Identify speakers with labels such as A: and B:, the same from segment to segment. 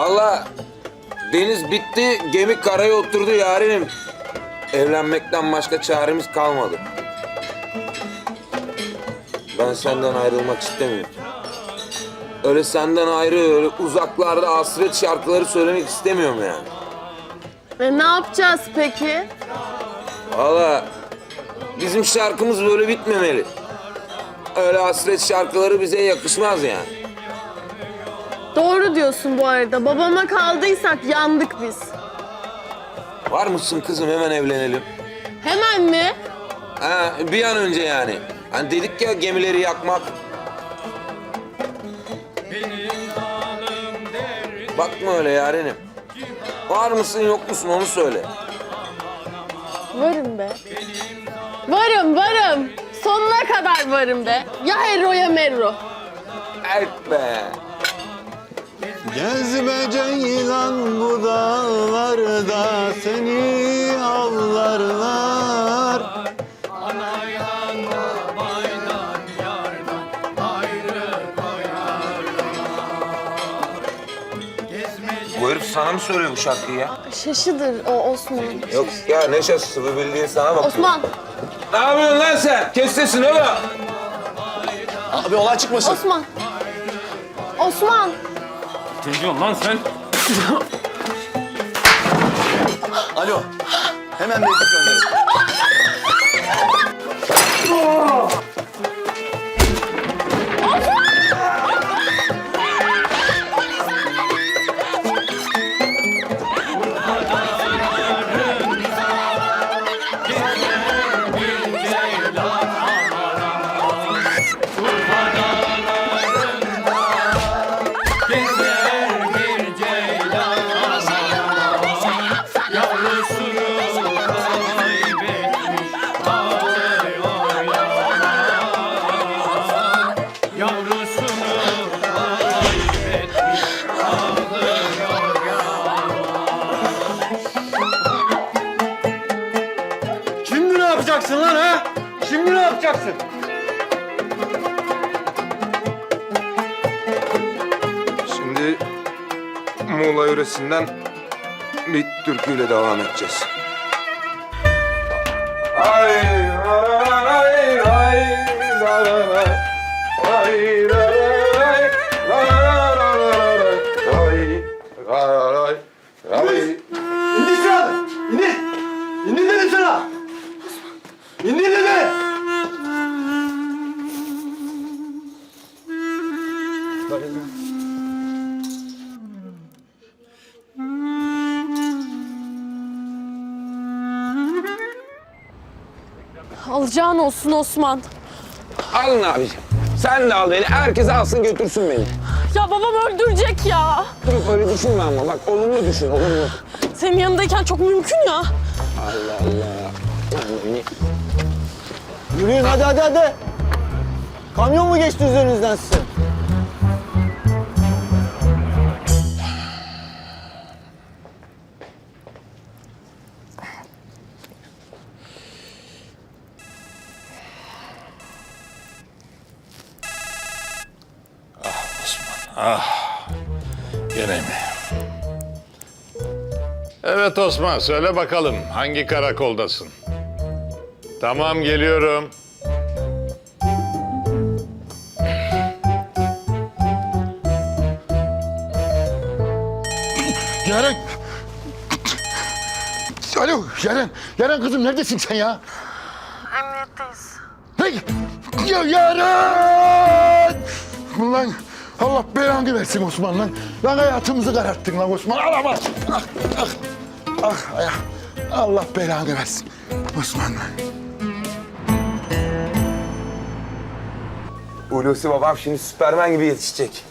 A: Vallahi deniz bitti, gemi karaya oturdu yarenim. Evlenmekten başka çaremiz kalmadı. Ben senden ayrılmak istemiyorum. Öyle senden ayrı, öyle uzaklarda hasret şarkıları söylemek istemiyorum yani.
B: E ne yapacağız peki?
A: Valla bizim şarkımız böyle bitmemeli. Öyle hasret şarkıları bize yakışmaz yani.
B: Doğru diyorsun bu arada. Babama kaldıysak yandık biz.
A: Var mısın kızım hemen evlenelim.
B: Hemen mi?
A: Ha, bir an önce yani. Hani dedik ya gemileri yakmak. Bakma öyle yarenim. Var mısın yok musun onu söyle.
B: Varım be. Varım varım. Sonuna kadar varım be. Ya Herro ya Merro.
A: Evet be.
C: Gezme ceylan bu dağlarda seni avlarlar.
A: Bu herif sana mı söylüyor bu şarkıyı ya?
B: Şaşıdır o Osman.
A: Yok ya ne şaşısı bu bildiğin sana bakıyor.
B: Osman,
A: Ne yapıyorsun lan sen? Kes sesini oğlum.
C: Abi olay çıkmasın.
B: Osman. Osman.
D: Ne diyorsun lan sen?
C: Alo. Hemen bir ekip gönderin.
D: Yapacaksın lan ha? Şimdi ne yapacaksın?
A: Şimdi Muğla yöresinden bir türküyle devam edeceğiz. Ay, ay, ay, ay, la, la. Ay,
B: Alacağın olsun Osman.
A: Alın abiciğim. Sen de al beni. Herkes alsın götürsün beni.
B: Ya babam öldürecek ya.
A: Dur öyle düşünme ama bak olumlu düşün olumlu.
B: Senin yanındayken çok mümkün ya.
A: Allah Allah. Yani
C: Yürüyün hadi hadi hadi. Kamyon mu geçti üzerinizden sizin?
E: Gene mi? Evet Osman, söyle bakalım hangi karakoldasın? Tamam, geliyorum.
F: Yaren. Alo Yaren. Yaren kızım neredesin sen ya?
B: Emniyetteyiz.
F: Hey! Ya Yaren! Lan Allah belanı versin Osman lan. Lan hayatımızı kararttın lan Osman. Alamaz. Ah, ah, ah, ah. Allah belanı versin. Osman lan.
A: Hulusi babam şimdi Süpermen gibi yetişecek.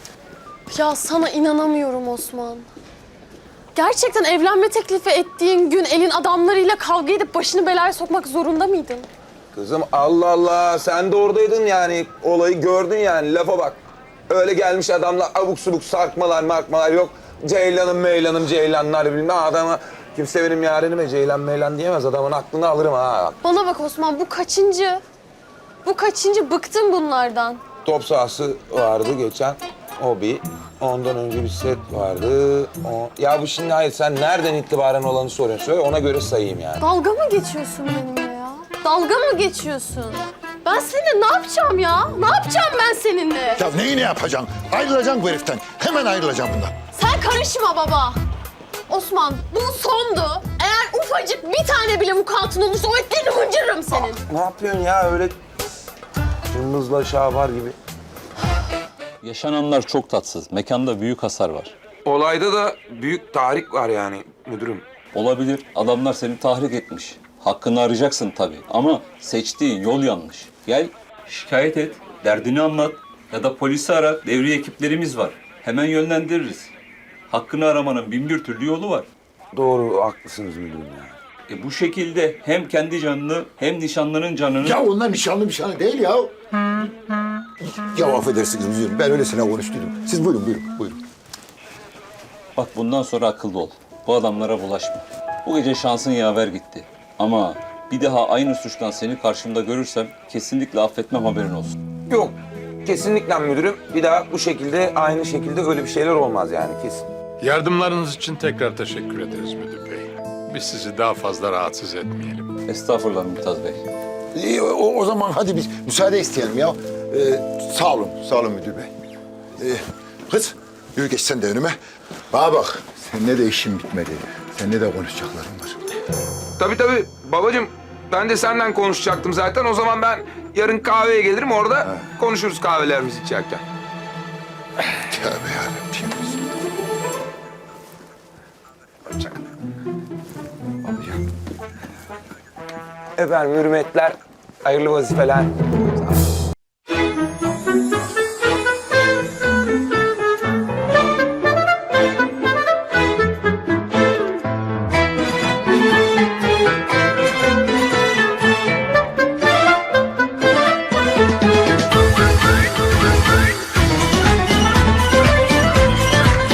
B: Ya sana inanamıyorum Osman. Gerçekten evlenme teklifi ettiğin gün elin adamlarıyla kavga edip başını belaya sokmak zorunda mıydın?
A: Kızım Allah Allah sen de oradaydın yani olayı gördün yani lafa bak. Öyle gelmiş adamlar abuk subuk sarkmalar markmalar yok. Ceylanım meylanım ceylanlar bilmem adama kimse benim yarenime ceylan meylan diyemez adamın aklını alırım ha.
B: Bana bak Osman bu kaçıncı? Bu kaçıncı? Bıktım bunlardan.
A: Top sahası vardı geçen. O bir. Ondan önce bir set vardı. O... Ya bu şimdi hayır sen nereden itibaren olanı soruyorsun. Söyle ona göre sayayım yani.
B: Dalga mı geçiyorsun benimle ya? Dalga mı geçiyorsun? Ben seninle ne yapacağım ya? Ne yapacağım ben seninle?
F: Ya neyi ne yapacaksın? Ayrılacaksın bu heriften. Hemen ayrılacaksın bundan.
B: Sen karışma baba. Osman bu sondu. Eğer ufacık bir tane bile vukuatın olursa o etlerini hıncırırım senin.
A: Ne yapıyorsun ya öyle cımbızla şabar gibi.
G: Yaşananlar çok tatsız. Mekanda büyük hasar var.
A: Olayda da büyük tahrik var yani müdürüm.
G: Olabilir. Adamlar seni tahrik etmiş. Hakkını arayacaksın tabii. Ama seçtiğin yol yanlış. Gel şikayet et. Derdini anlat. Ya da polisi ara. Devriye ekiplerimiz var. Hemen yönlendiririz. Hakkını aramanın bin bir türlü yolu var.
A: Doğru haklısınız müdürüm ya.
G: E bu şekilde hem kendi canını hem nişanlının canını...
F: Ya onlar nişanlı nişanlı değil ya. Ya affedersiniz müdürüm. Ben öylesine konuştuydum. Siz buyurun buyurun buyurun.
G: Bak bundan sonra akıllı ol. Bu adamlara bulaşma. Bu gece şansın yaver gitti. Ama bir daha aynı suçtan seni karşımda görürsem kesinlikle affetmem haberin olsun.
A: Yok kesinlikle müdürüm. Bir daha bu şekilde aynı şekilde öyle bir şeyler olmaz yani kesin.
E: Yardımlarınız için tekrar teşekkür ederiz müdür bey. Biz sizi daha fazla rahatsız etmeyelim.
G: Estağfurullah Mümtaz Bey.
F: İyi, o, o zaman hadi biz müsaade isteyelim ya. Ee, sağ olun, sağ olun müdür bey. Ee, kız, yürü geç sen de önüme. Bana bak, seninle de işim bitmedi. Seninle de konuşacaklarım var.
A: Tabii tabii babacığım. Ben de senden konuşacaktım zaten. O zaman ben yarın kahveye gelirim orada konuşuruz kahvelerimizi içerken.
F: Tövbe yarabbim.
A: Efendim hürmetler, hayırlı vazifeler.